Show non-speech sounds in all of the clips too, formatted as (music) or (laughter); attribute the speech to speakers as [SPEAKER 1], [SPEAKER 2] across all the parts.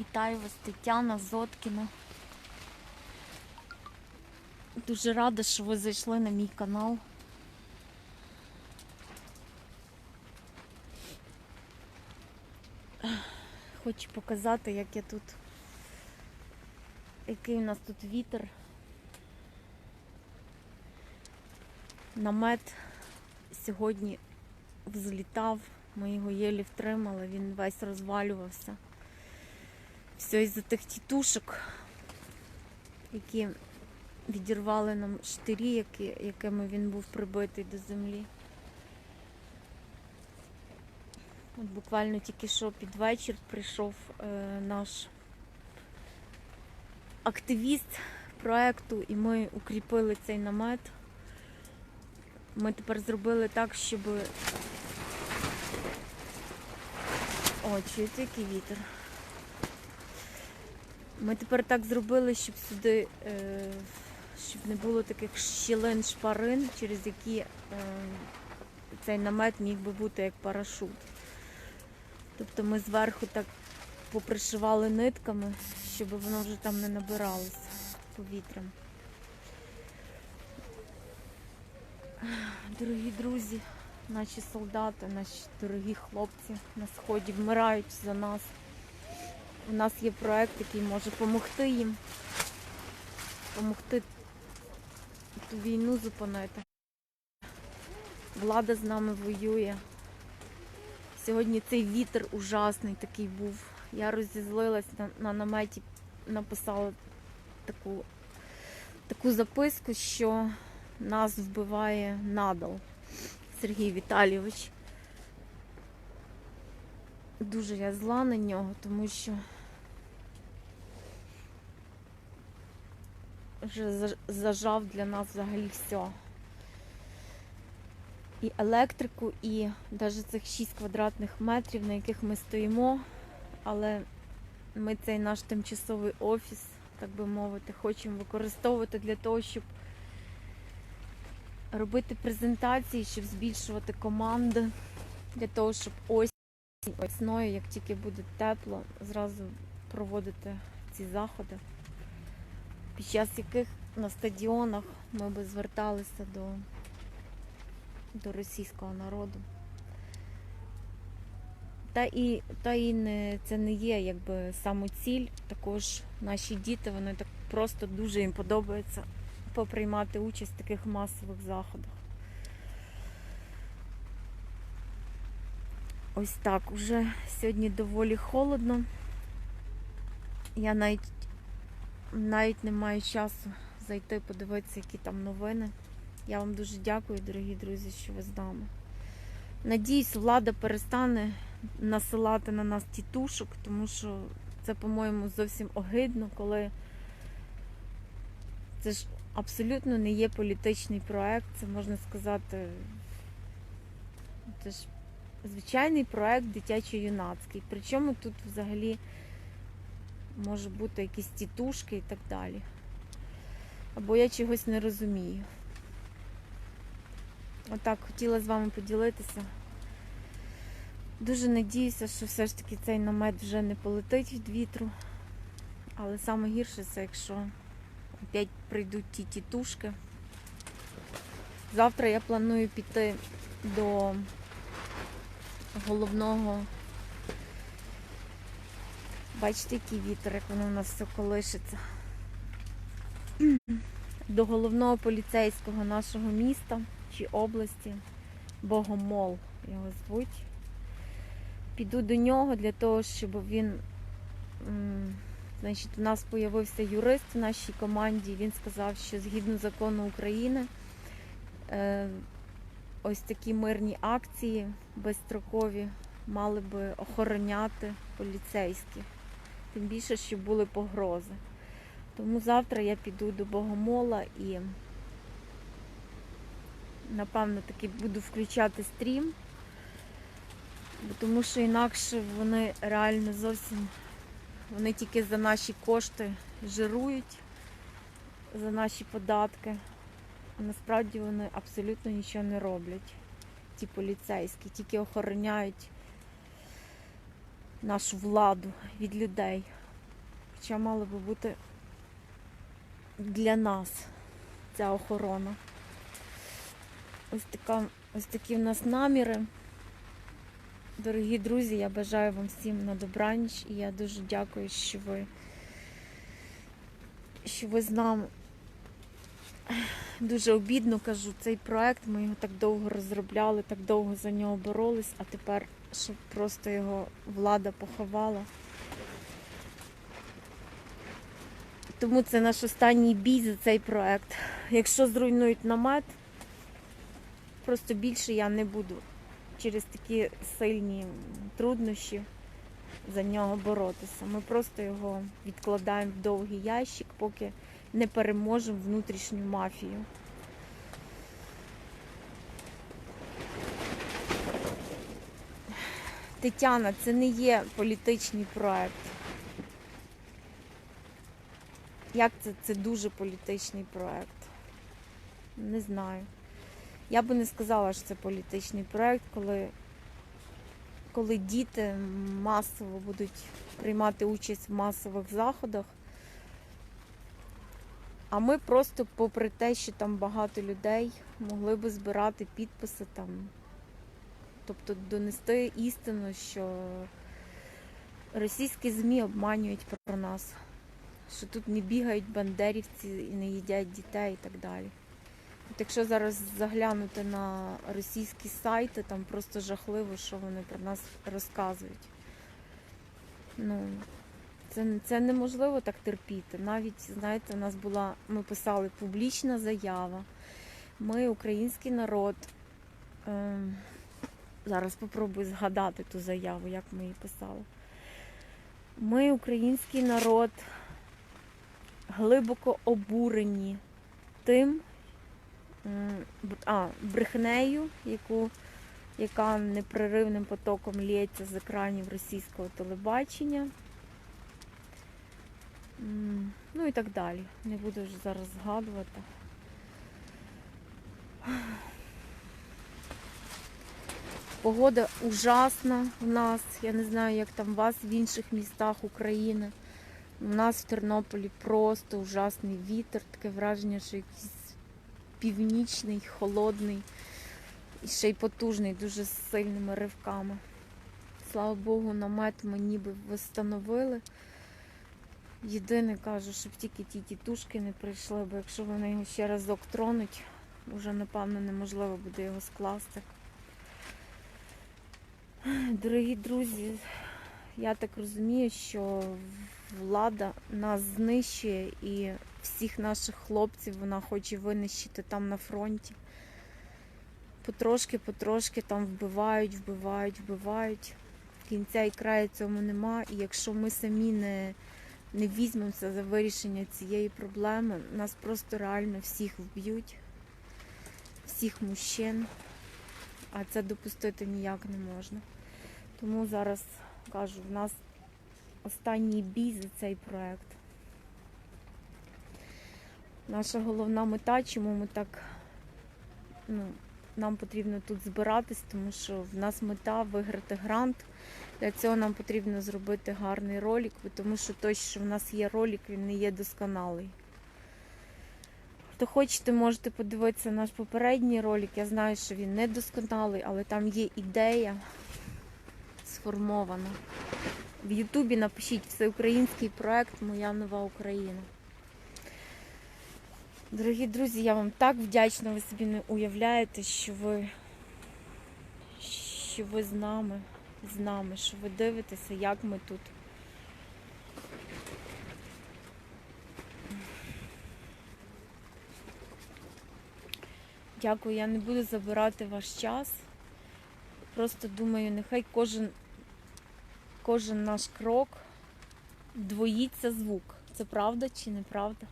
[SPEAKER 1] Вітаю вас, Тетяна Зоткіна. Дуже рада, що ви зайшли на мій канал. Хочу показати, як я тут, який у нас тут вітер. Намет сьогодні взлітав, ми його єлі втримали, він весь розвалювався. Все із-за тих тітушок, які відірвали нам штирі, які, якими він був прибитий до землі. От буквально тільки що під вечір прийшов е, наш активіст проекту, і ми укріпили цей намет. Ми тепер зробили так, щоб. О, чуєте, який вітер. Ми тепер так зробили, щоб сюди, е, щоб не було таких щілин шпарин, через які е, цей намет міг би бути як парашут. Тобто ми зверху так попришивали нитками, щоб воно вже там не набиралося повітрям. Дорогі друзі, наші солдати, наші дорогі хлопці на сході вмирають за нас. У нас є проект, який може допомогти їм, допомогти ту війну зупинити. Влада з нами воює. Сьогодні цей вітер ужасний такий був. Я розізлилась на, на наметі, написала таку, таку записку, що нас вбиває надал Сергій Віталійович. Дуже я зла на нього, тому що вже за- зажав для нас взагалі все. І електрику, і навіть цих 6 квадратних метрів, на яких ми стоїмо. Але ми цей наш тимчасовий офіс, так би мовити, хочемо використовувати для того, щоб робити презентації, щоб збільшувати команди, для того, щоб осінь весною, як тільки буде тепло, зразу проводити ці заходи, під час яких на стадіонах ми би зверталися до, до російського народу. Та і, та і не, це не є якби самоціль. Також наші діти, вони так просто дуже їм подобається поприймати участь в таких масових заходах. Ось так, уже сьогодні доволі холодно. Я навіть, навіть не маю часу зайти подивитися, які там новини. Я вам дуже дякую, дорогі друзі, що ви з нами. Надіюсь, влада перестане насилати на нас тітушок, тому що це, по-моєму, зовсім огидно, коли це ж абсолютно не є політичний проект, це можна сказати. Це ж звичайний проект дитячо-юнацький. Причому тут взагалі може бути якісь тітушки і так далі. Або я чогось не розумію. Отак хотіла з вами поділитися. Дуже надіюся, що все ж таки цей намет вже не полетить від вітру. Але саме гірше це, якщо опять прийдуть ті тітушки. Завтра я планую піти до головного. Бачите, який вітер, як воно у нас все колишиться. До головного поліцейського нашого міста чи області, Богомол його звуть. Піду до нього для того, щоб він. Значить, у нас з'явився юрист в нашій команді. Він сказав, що згідно закону України е, ось такі мирні акції безстрокові мали би охороняти поліцейські. Тим більше, що були погрози. Тому завтра я піду до Богомола і напевно таки буду включати стрім, тому що інакше вони реально зовсім вони тільки за наші кошти жирують, за наші податки. Насправді вони абсолютно нічого не роблять. Ті поліцейські, тільки охороняють нашу владу від людей. Хоча мало би бути для нас ця охорона. Ось, така, ось такі в нас наміри. Дорогі друзі, я бажаю вам всім на добраніч і я дуже дякую, що ви, що ви з нами. Дуже обідно кажу, цей проект, ми його так довго розробляли, так довго за нього боролись, а тепер, щоб просто його влада поховала. Тому це наш останній бій за цей проект. Якщо зруйнують намет, просто більше я не буду через такі сильні труднощі за нього боротися. Ми просто його відкладаємо в довгий ящик, поки не переможемо внутрішню мафію. Тетяна, це не є політичний проект. Як це? Це дуже політичний проект. Не знаю. Я би не сказала, що це політичний проект, коли, коли діти масово будуть приймати участь в масових заходах. А ми просто, попри те, що там багато людей, могли би збирати підписи там. Тобто донести істину, що російські ЗМІ обманюють про нас, що тут не бігають бандерівці і не їдять дітей і так далі. От якщо зараз заглянути на російські сайти, там просто жахливо, що вони про нас розказують. Ну, це, це неможливо так терпіти. Навіть, знаєте, у нас була, ми писали публічна заява. Ми, український народ. Зараз спробую згадати ту заяву, як ми її писали. Ми, український народ, глибоко обурені тим, а, брехнею, яку, яка непреривним потоком лється з екранів російського телебачення. Ну і так далі. Не буду вже зараз згадувати. Погода ужасна у нас. Я не знаю, як там у вас в інших містах України. У нас в Тернополі просто ужасний вітер, таке враження, що якийсь північний, холодний і ще й потужний, дуже з сильними ривками. Слава Богу, намет ми ніби встановили. Єдине кажу, щоб тільки ті тітушки не прийшли, бо якщо вони його ще разок тронуть, вже напевно неможливо буде його скласти. Дорогі друзі, я так розумію, що влада нас знищує і всіх наших хлопців вона хоче винищити там на фронті. Потрошки-потрошки там вбивають, вбивають, вбивають. Кінця і краю цьому нема. І якщо ми самі не не візьмемося за вирішення цієї проблеми, нас просто реально всіх вб'ють, всіх мужчин, а це допустити ніяк не можна. Тому зараз кажу, в нас останній бій за цей проект. Наша головна мета, чому ми так, ну, нам потрібно тут збиратись, тому що в нас мета виграти грант. Для цього нам потрібно зробити гарний ролик, тому що той, що в нас є ролик, він не є досконалий. Хто хочете, можете подивитися наш попередній ролик. Я знаю, що він не досконалий, але там є ідея сформована. В Ютубі напишіть всеукраїнський проект Моя нова Україна. Дорогі друзі, я вам так вдячна, ви собі не уявляєте, що ви, що ви з нами, з нами, що ви дивитеся, як ми тут. Дякую, я не буду забирати ваш час. Просто думаю, нехай кожен, кожен наш крок двоїться звук. Це правда чи неправда?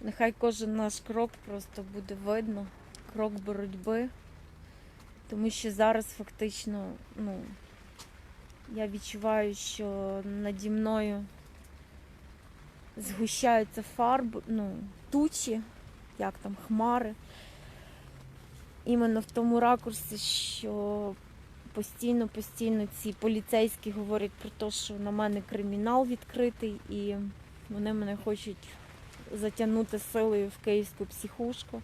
[SPEAKER 1] Нехай кожен наш крок просто буде видно, крок боротьби. Тому що зараз фактично, ну, я відчуваю, що наді мною згущаються фарби, ну, тучі, як там, хмари. Іменно в тому ракурсі, що постійно-постійно ці поліцейські говорять про те, що на мене кримінал відкритий і Вони мене хочуть затягнути силою в київську психушку.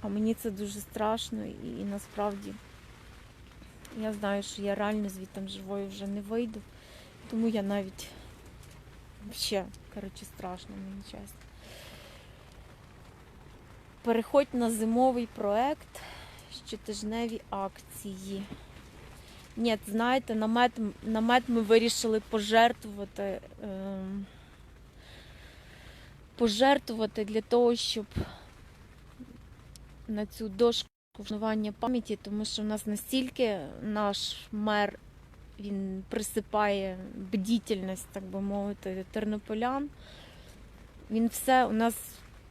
[SPEAKER 1] А мені це дуже страшно і, і насправді я знаю, що я реально звідти живою вже не вийду. Тому я навіть ще, коротше, страшно мені чесно. Переходь на зимовий проект, щотижневі акції. Ні, знаєте, намет, намет ми вирішили пожертвувати. ем, пожертвувати для того, щоб на цю дошку вшанування пам'яті, тому що в нас настільки наш мер він присипає бдітельність, так би мовити, тернополян. Він все у нас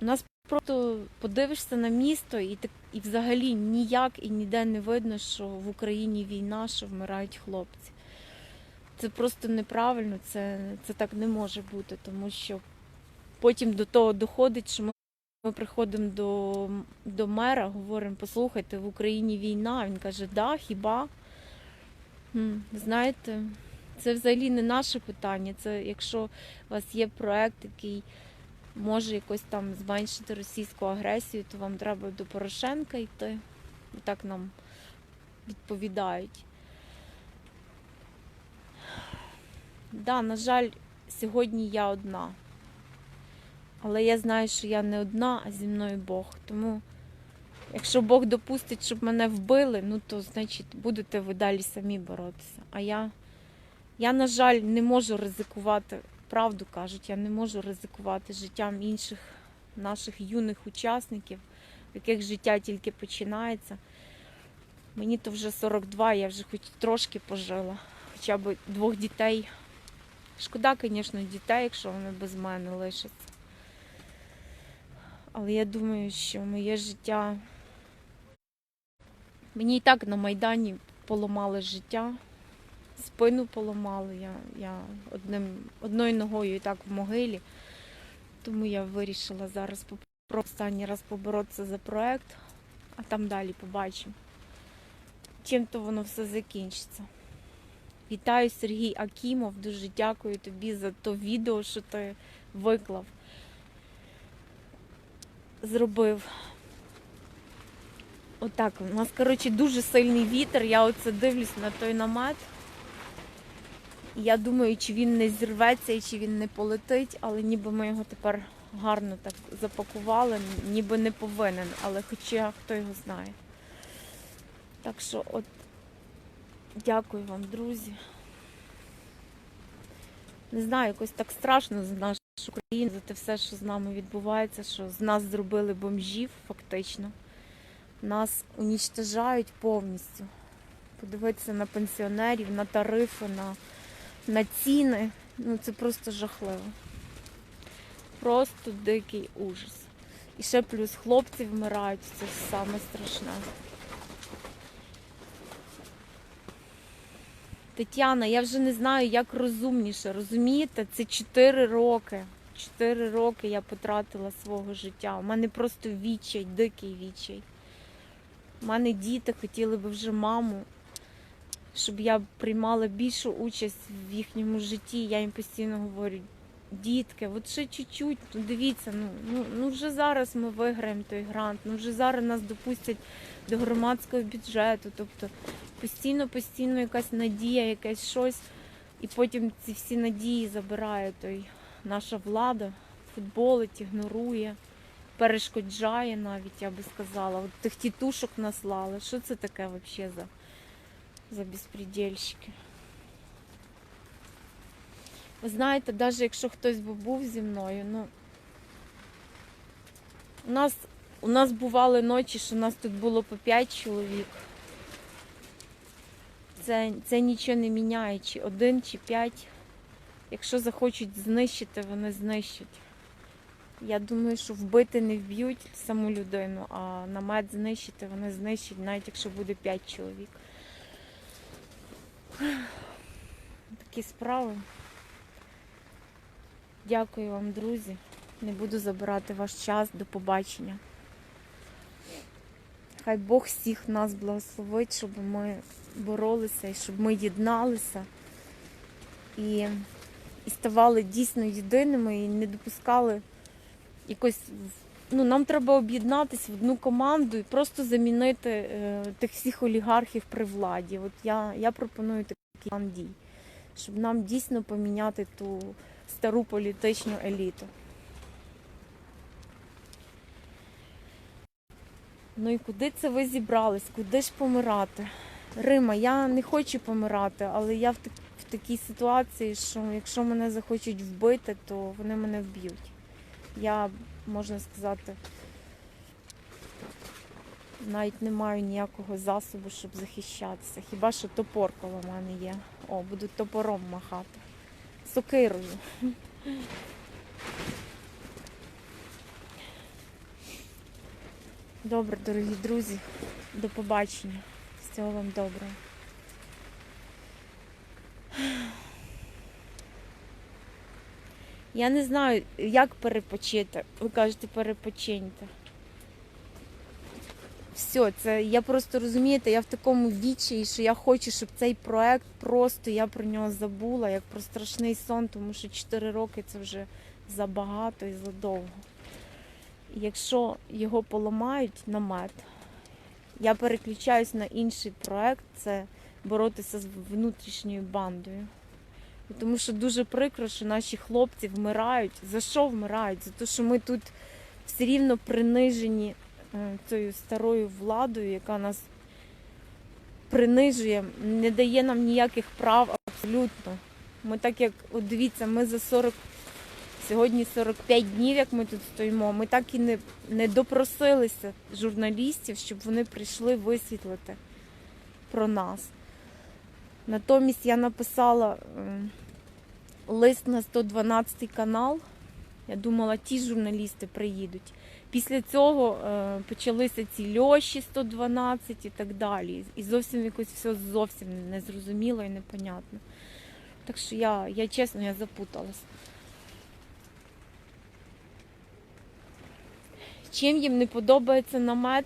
[SPEAKER 1] у нас просто подивишся на місто, і так і взагалі ніяк і ніде не видно, що в Україні війна, що вмирають хлопці. Це просто неправильно, це, це так не може бути, тому що потім до того доходить, що ми ми приходимо до, до мера, говоримо, послухайте, в Україні війна. Він каже, да, хіба? Знаєте, це взагалі не наше питання. Це якщо у вас є проект, який може якось там зменшити російську агресію, то вам треба до Порошенка йти. І так нам відповідають. Да, на жаль, сьогодні я одна. Але я знаю, що я не одна, а зі мною Бог. Тому, якщо Бог допустить, щоб мене вбили, ну то значить будете ви далі самі боротися. А я, я, на жаль, не можу ризикувати, правду кажуть, я не можу ризикувати життям інших наших юних учасників, в яких життя тільки починається. Мені то вже 42, я вже хоч трошки пожила, хоча б двох дітей. Шкода, звісно, дітей, якщо вони без мене лишаться. Але я думаю, що моє життя. Мені і так на Майдані поламали життя, спину поламали. Я, я одним, одною ногою і так в могилі. Тому я вирішила зараз останній раз поборотися за проект, а там далі побачимо. Чим то воно все закінчиться. Вітаю Сергій Акімов. Дуже дякую тобі за то відео, що ти виклав зробив. Отак. У нас, коротше, дуже сильний вітер. Я оце дивлюсь на той намет. І Я думаю, чи він не зірветься і чи він не полетить, але ніби ми його тепер гарно так запакували, ніби не повинен, але хоча хто його знає. Так що от дякую вам, друзі. Не знаю, якось так страшно за нашу Україну, за те все, що з нами відбувається, що з нас зробили бомжів, фактично. Нас унічтожають повністю. Подивитися на пенсіонерів, на тарифи, на, на ціни. Ну це просто жахливо. Просто дикий ужас. І ще плюс хлопці вмирають, це саме страшне. Тетяна, я вже не знаю, як розумніше. Розумієте, це 4 роки. 4 роки я потратила свого життя. У мене просто відчай, дикий відчай. У мене діти хотіли би вже маму, щоб я приймала більшу участь в їхньому житті. Я їм постійно говорю, дітки, от ще чуть-чуть, ну дивіться, ну, ну, ну вже зараз ми виграємо той грант, ну вже зараз нас допустять до громадського бюджету. Тобто постійно, постійно якась надія, якесь щось, і потім ці всі надії забирає той наша влада, футболить, ігнорує, перешкоджає навіть, я би сказала. От тих тітушок наслали. Що це таке взагалі за, за безпредельщики? Ви знаєте, навіть якщо хтось би був зі мною, ну у нас, у нас бували ночі, що у нас тут було по 5 чоловік. Це, це нічого не міняє, чи один, чи п'ять. Якщо захочуть знищити, вони знищать. Я думаю, що вбити не вб'ють саму людину, а намет знищити вони знищать, навіть якщо буде 5 чоловік. Такі справи. Дякую вам, друзі. Не буду забирати ваш час. До побачення. Хай Бог всіх нас благословить, щоб ми боролися і щоб ми єдналися. І, і ставали дійсно єдиними і не допускали якось. Ну, нам треба об'єднатися в одну команду і просто замінити е, тих всіх олігархів при владі. От я, я пропоную такий план дій, щоб нам дійсно поміняти ту стару політичну еліту. Ну і куди це ви зібрались? Куди ж помирати? Рима, я не хочу помирати, але я в такій ситуації, що якщо мене захочуть вбити, то вони мене вб'ють. Я, можна сказати, навіть не маю ніякого засобу, щоб захищатися. Хіба що топор коло мене є. О, буду топором махати. Сокирою. Добре, дорогі друзі, до побачення. Всього вам доброго. Я не знаю, як перепочити. Ви кажете, перепочиньте. Все, це я просто розумієте, я в такому вічі, що я хочу, щоб цей проект просто я про нього забула, як про страшний сон, тому що 4 роки це вже забагато і задовго. Якщо його поламають намет, я переключаюсь на інший проект це боротися з внутрішньою бандою. Тому що дуже прикро, що наші хлопці вмирають. За що вмирають? За те, що ми тут все рівно принижені е, цією старою владою, яка нас принижує, не дає нам ніяких прав абсолютно. Ми так як, от дивіться, ми за 40, сьогодні 45 днів, як ми тут стоїмо, ми так і не, не допросилися журналістів, щоб вони прийшли висвітлити про нас. Натомість я написала е, лист на 112 канал. Я думала, ті журналісти приїдуть. Після цього е, почалися ці льоші 112 і так далі. І зовсім якось все зовсім незрозуміло і непонятно. Так що я, я чесно, я запуталась. Чим їм не подобається намет?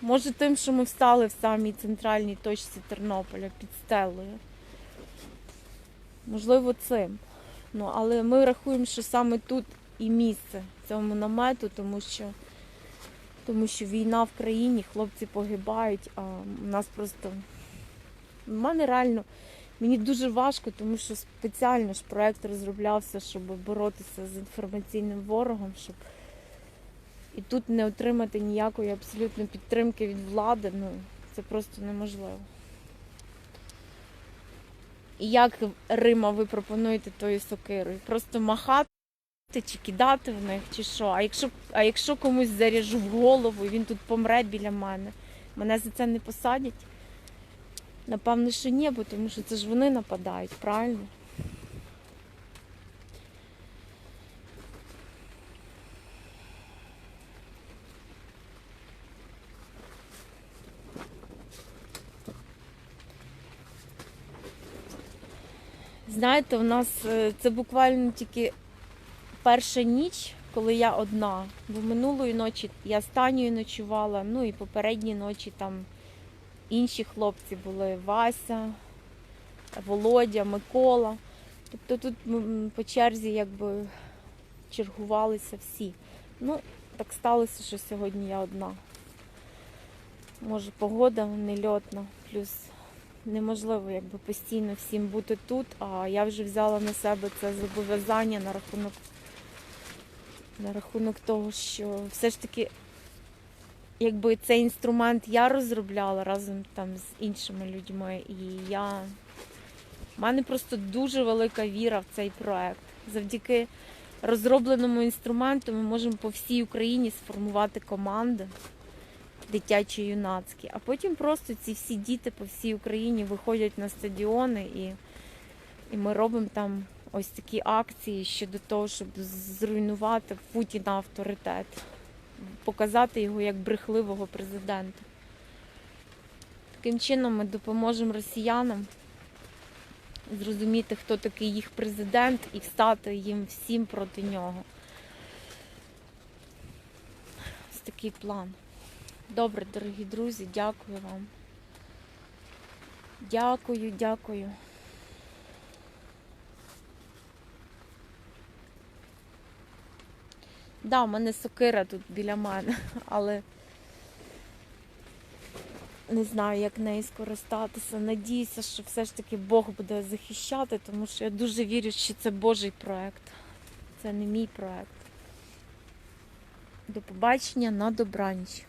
[SPEAKER 1] Може тим, що ми встали в самій центральній точці Тернополя під стелею. Можливо, цим. Ну, але ми рахуємо, що саме тут і місце цьому намету, тому що, тому що війна в країні, хлопці погибають, а у нас просто. У мене реально мені дуже важко, тому що спеціально ж проект розроблявся, щоб боротися з інформаційним ворогом, щоб і тут не отримати ніякої абсолютно підтримки від влади, ну це просто неможливо. І як Рима ви пропонуєте тою сокирою? Просто махати чи кидати в них, чи що? А якщо, а якщо комусь заряжу в голову і він тут помре біля мене, мене за це не посадять? Напевно, що ні, бо тому що це ж вони нападають, правильно? Знаєте, у нас е, це буквально тільки перша ніч, коли я одна. Бо минулої ночі я Танею ночувала, ну і попередні ночі там інші хлопці були Вася, Володя, Микола. Тобто тут по черзі якби чергувалися всі. Ну, так сталося, що сьогодні я одна. Може, погода нельотна, плюс неможливо якби постійно всім бути тут, а я вже взяла на себе це зобов'язання на рахунок, на рахунок того, що все ж таки, якби цей інструмент я розробляла разом там з іншими людьми, і я в мене просто дуже велика віра в цей проект. Завдяки розробленому інструменту ми можемо по всій Україні сформувати команди дитячі юнацькі, а потім просто ці всі діти по всій Україні виходять на стадіони і, і ми робимо там ось такі акції щодо того, щоб зруйнувати Путіна авторитет, показати його як брехливого президента. Таким чином ми допоможемо росіянам зрозуміти, хто такий їх президент, і встати їм всім проти нього. Ось такий план. Добре, дорогі друзі, дякую вам. Дякую, дякую. Да, в мене сокира тут біля мене, (laughs) але не знаю, як нею скористатися. Надіюся, що все ж таки Бог буде захищати, тому що я дуже вірю, що це Божий проект. Це не мій проект. До побачення на добраніч.